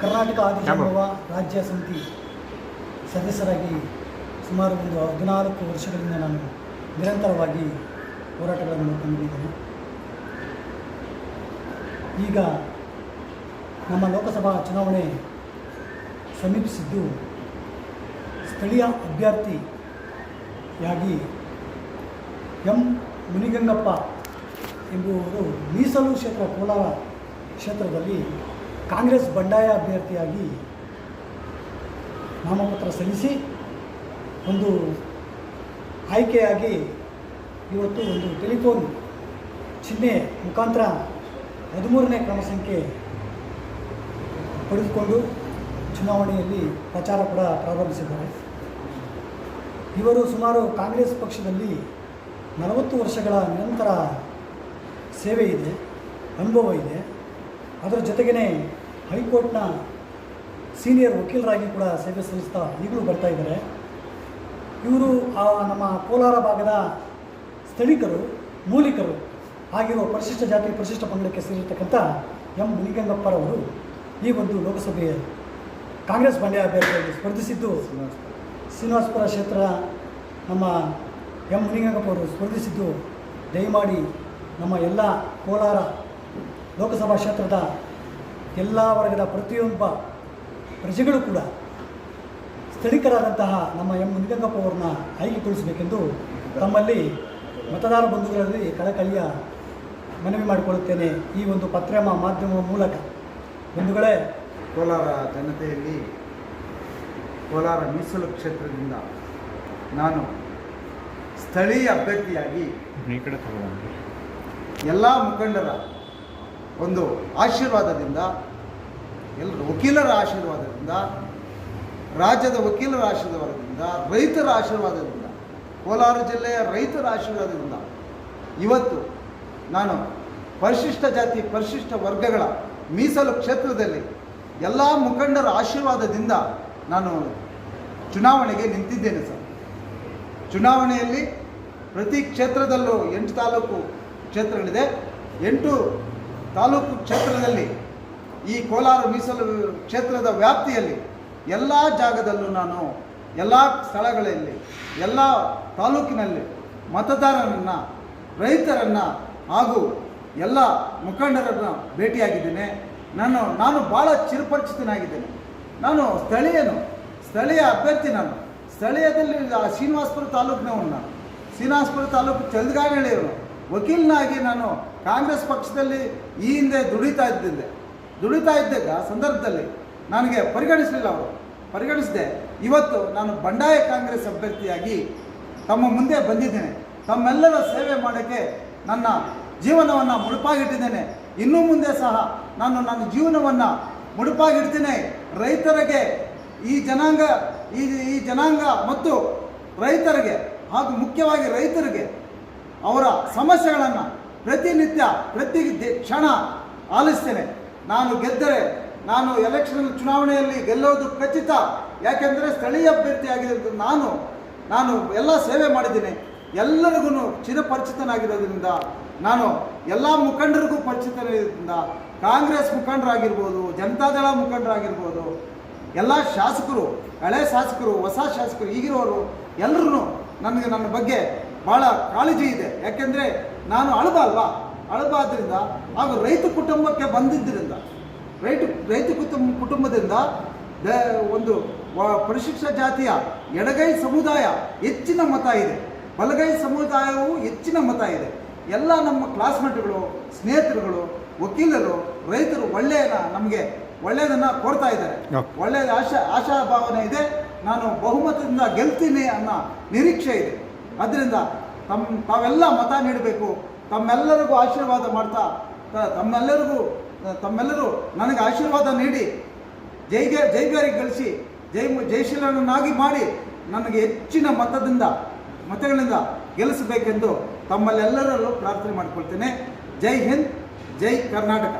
ಕರ್ನಾಟಕ ಆದಿಜಾಂಬವ ರಾಜ್ಯ ಸಮಿತಿ ಸದಸ್ಯರಾಗಿ ಸುಮಾರು ಒಂದು ಹದಿನಾಲ್ಕು ವರ್ಷಗಳಿಂದ ನಾನು ನಿರಂತರವಾಗಿ ಹೋರಾಟಗಳನ್ನು ಮಾಡ್ಕೊಂಡಿದ್ದೇನೆ ಈಗ ನಮ್ಮ ಲೋಕಸಭಾ ಚುನಾವಣೆ ಸಮೀಪಿಸಿದ್ದು ಸ್ಥಳೀಯ ಅಭ್ಯರ್ಥಿಯಾಗಿ ಎಂ. ಮುನಿಗಂಗಪ್ಪ ಎಂಬುವರು ಮೀಸಲು ಕ್ಷೇತ್ರ ಕೋಲಾರ ಕ್ಷೇತ್ರದಲ್ಲಿ ಕಾಂಗ್ರೆಸ್ ಬಂಡಾಯ ಅಭ್ಯರ್ಥಿಯಾಗಿ ನಾಮಪತ್ರ ಸಲ್ಲಿಸಿ ಒಂದು ಆಯ್ಕೆಯಾಗಿ ಇವತ್ತು ಒಂದು ಟೆಲಿಫೋನ್ ಚಿಹ್ನೆ ಮುಖಾಂತರ ಹದಿಮೂರನೇ ಕ್ರಮ ಸಂಖ್ಯೆ ಪಡೆದುಕೊಂಡು ಚುನಾವಣೆಯಲ್ಲಿ ಪ್ರಚಾರ ಕೂಡ ಪ್ರಾರಂಭಿಸಿದ್ದಾರೆ. ಇವರು ಸುಮಾರು ಕಾಂಗ್ರೆಸ್ ಪಕ್ಷದಲ್ಲಿ ನಲವತ್ತು ವರ್ಷಗಳ ನಿರಂತರ ಸೇವೆ ಇದೆ, ಅನುಭವ ಇದೆ. ಅದರ ಜೊತೆಗೇ ಹೈಕೋರ್ಟ್ನ ಸೀನಿಯರ್ ವಕೀಲರಾಗಿ ಕೂಡ ಸೇವೆ ಸಲ್ಲಿಸ್ತಾ ಈಗಲೂ ಬರ್ತಾ ಇದ್ದಾರೆ. ಇವರು ಆ ನಮ್ಮ ಕೋಲಾರ ಭಾಗದ ಸ್ಥಳೀಕರು, ಮೂಲಿಕರು ಆಗಿರುವ ಪರಿಶಿಷ್ಟ ಜಾತಿ ಪರಿಶಿಷ್ಟ ಪಂಗಡಕ್ಕೆ ಸೇರಿರ್ತಕ್ಕಂಥ ಎಂ ಮುನಿಗಂಗಪ್ಪರವರು ಈ ಒಂದು ಲೋಕಸಭೆಯ ಕಾಂಗ್ರೆಸ್ ಬಂಡೆ ಅಭ್ಯರ್ಥಿಯಾಗಿ ಸ್ಪರ್ಧಿಸಿದ್ದು ಶ್ರೀನಿವಾಸಪುರ ಕ್ಷೇತ್ರ ನಮ್ಮ ಎಂ ಮುನಿಗಂಗಪ್ಪ ಅವರು ಸ್ಪರ್ಧಿಸಿದ್ದು. ದಯಮಾಡಿ ನಮ್ಮ ಎಲ್ಲ ಕೋಲಾರ ಲೋಕಸಭಾ ಕ್ಷೇತ್ರದ ಎಲ್ಲ ವರ್ಗದ ಪ್ರತಿಯೊಬ್ಬ ಪ್ರಜೆಗಳು ಕೂಡ ಸ್ಥಳೀಕರಾದಂತಹ ನಮ್ಮ ಎಂ ಮುನಿಗಂಗಪ್ಪ ಅವರನ್ನ ಆಯ್ಕೆಗೊಳಿಸಬೇಕೆಂದು ತಮ್ಮಲ್ಲಿ ಮತದಾರ ಬಂಧುಗಳಲ್ಲಿ ಕಳಕಳಿಯ ಮನವಿ ಮಾಡಿಕೊಳ್ಳುತ್ತೇನೆ ಈ ಒಂದು ಪತ್ರಿಮ ಮಾಧ್ಯಮ ಮೂಲಕ. ಬಂಧುಗಳೇ ಕೋಲಾರ ಜನತೆಯಲ್ಲಿ ಕೋಲಾರ ಮೀಸಲು ಕ್ಷೇತ್ರದಿಂದ ನಾನು ಸ್ಥಳೀಯ ಅಭ್ಯರ್ಥಿಯಾಗಿ ಈ ಕಡೆ ತಗೊಳ್ಳಿ. ಎಲ್ಲ ಮುಖಂಡರ ಒಂದು ಆಶೀರ್ವಾದದಿಂದ ಎಲ್ಲ ವಕೀಲರ ಆಶೀರ್ವಾದದಿಂದ, ರಾಜ್ಯದ ವಕೀಲರ ಆಶೀರ್ವಾದದಿಂದ, ರೈತರ ಆಶೀರ್ವಾದದಿಂದ, ಕೋಲಾರ ಜಿಲ್ಲೆಯ ರೈತರ ಆಶೀರ್ವಾದದಿಂದ ಇವತ್ತು ನಾನು ಪರಿಶಿಷ್ಟ ಜಾತಿ, ಪರಿಶಿಷ್ಟ ವರ್ಗಗಳ ಮೀಸಲು ಕ್ಷೇತ್ರದಲ್ಲಿ ಎಲ್ಲ ಮುಖಂಡರ ಆಶೀರ್ವಾದದಿಂದ ನಾನು ಚುನಾವಣೆಗೆ ನಿಂತಿದ್ದೇನೆ ಸರ್. ಚುನಾವಣೆಯಲ್ಲಿ ಪ್ರತಿ ಕ್ಷೇತ್ರದಲ್ಲೂ ಎಂಟು ತಾಲೂಕು ಕ್ಷೇತ್ರಗಳಿದೆ. ಎಂಟು ತಾಲೂಕು ಕ್ಷೇತ್ರದಲ್ಲಿ ಈ ಕೋಲಾರ ಮೀಸಲು ಕ್ಷೇತ್ರದ ವ್ಯಾಪ್ತಿಯಲ್ಲಿ ಎಲ್ಲ ಜಾಗದಲ್ಲೂ ನಾನು ಎಲ್ಲ ಸ್ಥಳಗಳಲ್ಲಿ, ಎಲ್ಲ ತಾಲೂಕಿನಲ್ಲಿ ಮತದಾರರನ್ನು, ರೈತರನ್ನು ಹಾಗೂ ಎಲ್ಲ ಮುಖಂಡರನ್ನು ಭೇಟಿಯಾಗಿದ್ದೇನೆ. ನಾನು ನಾನು ಭಾಳ ಚಿರಪರಿಚಿತನಾಗಿದ್ದೇನೆ. ನಾನು ಸ್ಥಳೀಯನು, ಸ್ಥಳೀಯ ಅಭ್ಯರ್ಥಿ ನಾನು. ಸ್ಥಳೀಯದಲ್ಲಿ ಶ್ರೀನಿವಾಸಪುರ ತಾಲೂಕಿನವನು ನಾನು. ಶ್ರೀನಿವಾಸಪುರ ತಾಲೂಕು ಚಂದ್ಗಾನಹಳ್ಳಿಯವನು ವಕೀಲನಾಗಿ ನಾನು ಕಾಂಗ್ರೆಸ್ ಪಕ್ಷದಲ್ಲಿ ಈ ಹಿಂದೆ ದುಡಿತಾ ಇದ್ದಿದ್ದೆ. ದುಡಿತಾ ಇದ್ದಾಗ ಸಂದರ್ಭದಲ್ಲಿ ನನಗೆ ಪರಿಗಣಿಸಲಿಲ್ಲ ಅವರು. ಪರಿಗಣಿಸಿದೆ, ಇವತ್ತು ನಾನು ಬಂಡಾಯ ಕಾಂಗ್ರೆಸ್ ಅಭ್ಯರ್ಥಿಯಾಗಿ ತಮ್ಮ ಮುಂದೆ ಬಂದಿದ್ದೇನೆ. ತಮ್ಮೆಲ್ಲರ ಸೇವೆ ಮಾಡೋಕ್ಕೆ ನನ್ನ ಜೀವನವನ್ನು ಮುಡುಪಾಗಿಟ್ಟಿದ್ದೇನೆ. ಇನ್ನೂ ಮುಂದೆ ಸಹ ನಾನು ನನ್ನ ಜೀವನವನ್ನು ಮುಡುಪಾಗಿಡ್ತೀನಿ. ರೈತರಿಗೆ ಈ ಜನಾಂಗ, ಈ ಈ ಜನಾಂಗ ಮತ್ತು ರೈತರಿಗೆ ಹಾಗೂ ಮುಖ್ಯವಾಗಿ ರೈತರಿಗೆ ಅವರ ಸಮಸ್ಯೆಗಳನ್ನು ಪ್ರತಿನಿತ್ಯ, ಪ್ರತಿ ಕ್ಷಣ ಆಲಿಸ್ತೇನೆ. ನಾನು ಗೆದ್ದರೆ, ನಾನು ಎಲೆಕ್ಷನ್ ಚುನಾವಣೆಯಲ್ಲಿ ಗೆಲ್ಲೋದು ಖಚಿತ. ಯಾಕೆಂದರೆ ಸ್ಥಳೀಯ ಅಭ್ಯರ್ಥಿಯಾಗಿರೋದು ನಾನು ನಾನು ಎಲ್ಲ ಸೇವೆ ಮಾಡಿದ್ದೀನಿ. ಎಲ್ಲರಿಗೂ ಚಿರಪರಿಚಿತನಾಗಿರೋದ್ರಿಂದ, ನಾನು ಎಲ್ಲ ಮುಖಂಡರಿಗೂ ಪರಿಚಿತನಿರೋದ್ರಿಂದ ಕಾಂಗ್ರೆಸ್ ಮುಖಂಡರಾಗಿರ್ಬೋದು, ಜನತಾದಳ ಮುಖಂಡರಾಗಿರ್ಬೋದು, ಎಲ್ಲ ಶಾಸಕರು, ಹಳೆ ಶಾಸಕರು, ಹೊಸ ಶಾಸಕರು, ಈಗಿರೋರು ಎಲ್ಲರೂ ನನಗೆ ನನ್ನ ಬಗ್ಗೆ ಭಾಳ ಕಾಳಜಿ ಇದೆ. ಯಾಕೆಂದರೆ ನಾನು ಅಳಬ ಅಲ್ವಾ? ಅಳಬ ಆದ್ದರಿಂದ ಹಾಗೂ ರೈತ ಕುಟುಂಬಕ್ಕೆ ಬಂದಿದ್ದರಿಂದ ರೈತ ರೈತ ಕುಟುಂಬ ಕುಟುಂಬದಿಂದ ದ ಒಂದು ಪರಿಶಿಷ್ಟ ಜಾತಿಯ ಎಡಗೈ ಸಮುದಾಯ ಹೆಚ್ಚಿನ ಮತ ಇದೆ. ಬಲಗೈ ಸಮುದಾಯವು ಹೆಚ್ಚಿನ ಮತ ಇದೆ. ಎಲ್ಲ ನಮ್ಮ ಕ್ಲಾಸ್ಮೇಟ್ಗಳು ಸ್ನೇಹಿತರುಗಳು ವಕೀಲರು ರೈತರು ಒಳ್ಳೆಯ ನಮಗೆ ಒಳ್ಳೆಯದನ್ನು ಕೊಡ್ತಾ ಇದ್ದಾರೆ. ಒಳ್ಳೆಯ ಆಶಾ ಆಶಾಭಾವನೆ ಇದೆ. ನಾನು ಬಹುಮತದಿಂದ ಗೆಲ್ತೀನಿ ಅನ್ನೋ ನಿರೀಕ್ಷೆ ಇದೆ. ಅದರಿಂದ ತಮ್ಮ ತಾವೆಲ್ಲ ಮತ ನೀಡಬೇಕು. ತಮ್ಮೆಲ್ಲರಿಗೂ ಆಶೀರ್ವಾದ ಮಾಡ್ತಾ ತಮ್ಮೆಲ್ಲರಿಗೂ ತಮ್ಮೆಲ್ಲರೂ ನನಗೆ ಆಶೀರ್ವಾದ ನೀಡಿ. ಜೈ ಜೈಗಾರಿ ಗಳಿಸಿ, ಜೈ ಜಯಶೀಲನನ್ನಾಗಿ ಮಾಡಿ ನನಗೆ ಹೆಚ್ಚಿನ ಮತದಿಂದ, ಮತಗಳಿಂದ ಗೆಲ್ಲಿಸಬೇಕೆಂದು ತಮ್ಮಲ್ಲೆಲ್ಲರಲ್ಲೂ ಪ್ರಾರ್ಥನೆ ಮಾಡಿಕೊಳ್ತೇನೆ. ಜೈ ಹಿಂದ್, ಜೈ ಕರ್ನಾಟಕ.